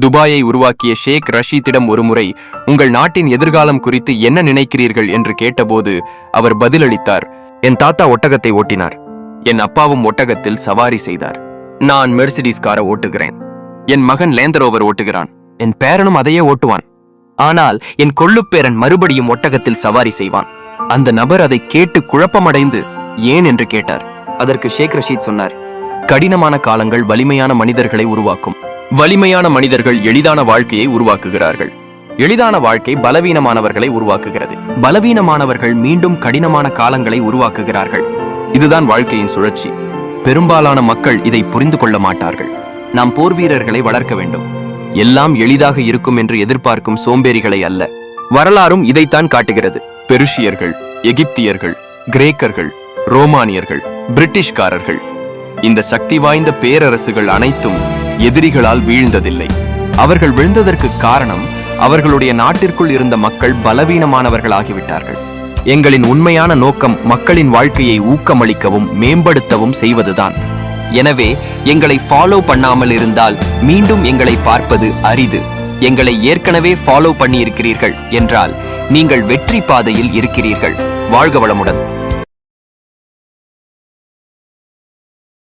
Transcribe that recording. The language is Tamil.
துபாயை உருவாக்கிய ஷேக் ரஷீத்திடம் ஒருமுறை உங்கள் நாட்டின் எதிர்காலம் குறித்து என்ன நினைக்கிறீர்கள்? என்று கேட்டபோது அவர் பதிலளித்தார் என் தாத்தா ஒட்டகத்தை ஓட்டினார். என் அப்பாவும் ஒட்டகத்தில் சவாரி செய்தார். நான் மெர்சிடிஸ் காரை ஓட்டுகிறேன். என் மகன் லேந்தரோவர் ஓட்டுகிறான். என் பேரனும் அதையே ஓட்டுவான். ஆனால் என் கொள்ளுப்பேரன் மறுபடியும் ஒட்டகத்தில் சவாரி செய்வான். அந்த நபர் அதை கேட்டு குழப்பமடைந்து ஏன்? என்று கேட்டார். அதற்கு ஷேக் ரஷீத் சொன்னார் கடினமான காலங்கள் வலிமையான மனிதர்களை உருவாக்கும். வலிமையான மனிதர்கள் எளிதான வாழ்க்கையை உருவாக்குகிறார்கள். எளிதான வாழ்க்கை பலவீனமானவர்களை உருவாக்குகிறது. பலவீனமானவர்கள் மீண்டும் கடினமான காலங்களை உருவாக்குகிறார்கள். இதுதான் வாழ்க்கையின் சுழற்சி. பெரும்பாலான மக்கள் இதை புரிந்து கொள்ள மாட்டார்கள். நாம் போர் வீரர்களை வளர்க்க வேண்டும். எல்லாம் எளிதாக இருக்கும் என்று எதிர்பார்க்கும் சோம்பேறிகளை அல்ல. வரலாறும் இதைத்தான் காட்டுகிறது. பெருஷியர்கள் எகிப்தியர்கள் கிரேக்கர்கள் ரோமானியர்கள் பிரிட்டிஷ்காரர்கள். இந்த சக்தி வாய்ந்த பேரரசுகள் அனைத்தும் எதிரிகளால் வீழ்ந்ததில்லை. அவர்கள் விழுந்ததற்கு காரணம் அவர்களுடைய நாட்டிற்குள் இருந்த மக்கள் பலவீனமானவர்களாகிவிட்டார்கள். எங்களின் உண்மையான நோக்கம் மக்களின் வாழ்க்கையை ஊக்கமளிக்கவும் மேம்படுத்தவும் செய்வதுதான். எனவே எங்களை ஃபாலோ பண்ணாமல் இருந்தால் மீண்டும் எங்களை பார்ப்பது அரிது. எங்களை ஏற்கனவே ஃபாலோ பண்ணி இருக்கிறீர்கள் என்றால் நீங்கள் வெற்றி பாதையில் இருக்கிறீர்கள். வாழ்க வளமுடன்.